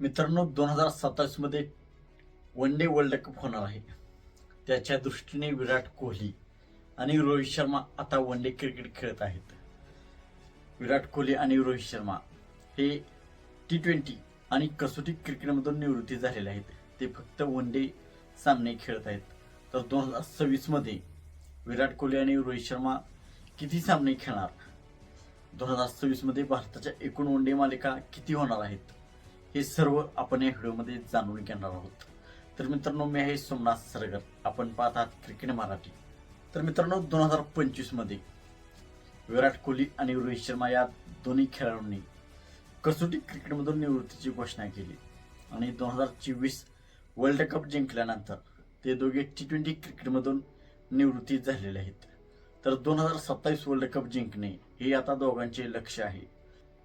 मित्रांनो दोन हजार सत्तावीसमध्ये वन डे वर्ल्ड कप होणार आहे. त्याच्या दृष्टीने विराट कोहली आणि रोहित शर्मा आता वन डे क्रिकेट खेळत आहेत. विराट कोहली आणि रोहित शर्मा हे टी ट्वेंटी आणि कसोटी क्रिकेटमधून निवृत्ती झालेले आहेत. ते फक्त वन डे सामने खेळत आहेत. तर दोन हजार सव्वीसमध्ये विराट कोहली आणि रोहित शर्मा किती सामने खेळणार? दोन हजार सव्वीसमध्ये भारताच्या एकूण वन डे मालिका किती होणार आहेत? हे सर्व आपण या व्हिडिओमध्ये जाणून घेणार आहोत. तर मित्रांनो मी आहे सोमनाथ सरगर. आपण पाहत आहात क्रिकेट मराठी. तर मित्रांनो दोन हजार पंचवीसमध्ये विराट कोहली आणि रोहित शर्मा या दोन्ही खेळाडूंनी कसोटी क्रिकेटमधून निवृत्तीची घोषणा केली. आणि दोन हजार चोवीस वर्ल्ड कप जिंकल्यानंतर ते दोघे टी ट्वेंटी क्रिकेटमधून निवृत्ती झालेले आहेत. तर दोन हजार सत्तावीस वर्ल्ड कप जिंकणे हे आता दोघांचे लक्ष आहे.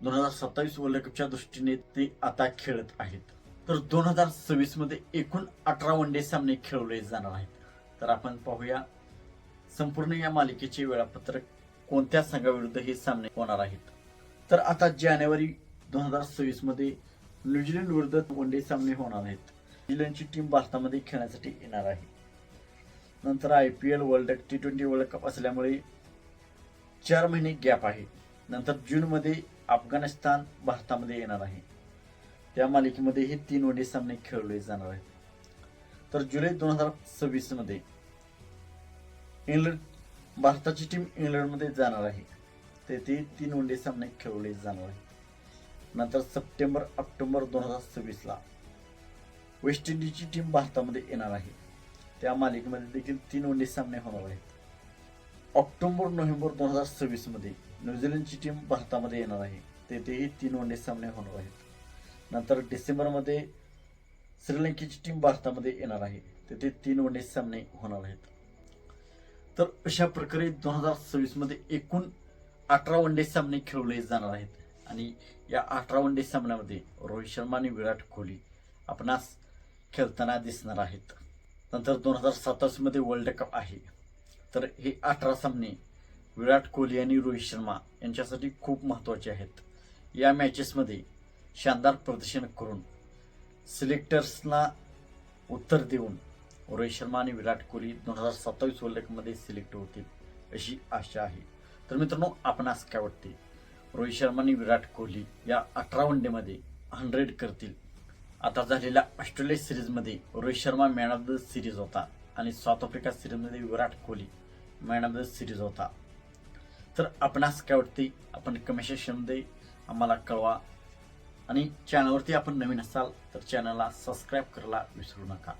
दोन हजार सत्तावीस वर्ल्ड कपच्या दृष्टीने ते आता खेळत आहेत. तर दोन हजार सव्वीसमध्ये एकूण अठरा वन डे सामने खेळवले जाणार आहेत. तर आपण पाहूया संपूर्ण या मालिकेचे वेळापत्रक कोणत्या संघाविरुद्ध हे सामने होणार आहेत. तर आता जानेवारी दोन हजार सव्वीसमध्ये न्यूझीलंड विरुद्ध वन डे सामने होणार आहेत. न्यूझीलंडची टीम भारतामध्ये खेळण्यासाठी येणार आहे. नंतर I P L world T twenty world cup असल्यामुळे चार महिने गॅप आहे. नंतर जूनमध्ये अफगाणिस्तान भारतामध्ये येणार आहे. त्या मालिकेमध्ये हे तीन वनडे सामने खेळवले जाणार आहेत. तर जुलै दोन हजार सव्वीसमध्ये इंग्लंड भारताची टीम इंग्लंडमध्ये जाणार आहे. तेथे तीन वनडे सामने खेळवले जाणार आहेत. नंतर सप्टेंबर ऑक्टोबर दोन हजार सव्वीसला वेस्ट इंडिजची टीम भारतामध्ये येणार आहे. त्या मालिकेमध्ये देखील तीन वनडे सामने होणार आहेत. ऑक्टोबर नोव्हेंबर दोन हजार सव्वीसमध्ये न्यूझीलंडची टीम भारतामध्ये येणार आहे. तेथेही तीन वनडे सामने होणार आहेत. नंतर डिसेंबरमध्ये श्रीलंकेची टीम भारतामध्ये येणार आहे. तेथे तीन वनडे सामने होणार आहेत. तर अशा प्रकारे दोन हजार सव्वीसमध्ये एकूण अठरा वनडे सामने खेळवले जाणार आहेत. आणि या अठरा वनडे सामन्यामध्ये रोहित शर्मा आणि विराट कोहली आपणास खेळताना दिसणार आहेत. नंतर दोन हजार सत्तावीसमध्ये वर्ल्ड कप आहे. तर हे अठरा सामने विराट कोहली आणि रोहित शर्मा यांच्यासाठी खूप महत्त्वाचे आहेत. या मॅचेसमध्ये शानदार प्रदर्शन करून सिलेक्टर्सना उत्तर देऊन रोहित शर्मा आणि विराट कोहली दोन हजार सत्तावीस वर्ल्ड कपमध्ये सिलेक्ट होतील अशी आशा आहे. तर मित्रांनो आपणास काय वाटते? रोहित शर्मा आणि विराट कोहली या अठरा वन डेमध्ये हंड्रेड करतील. आता झालेल्या ऑस्ट्रेलिया सिरीजमध्ये Rohit Sharma man of the series होता. आणि साऊथ आफ्रिका सिरीजमध्ये Virat Kohli man of the series होता. तर आपणास काय वाटते आपण कमेंट सेक्शनमध्ये आम्हाला कळवा. आणि चॅनलवरती आपण नवीन असाल तर चॅनलला सबस्क्राईब करायला विसरू नका.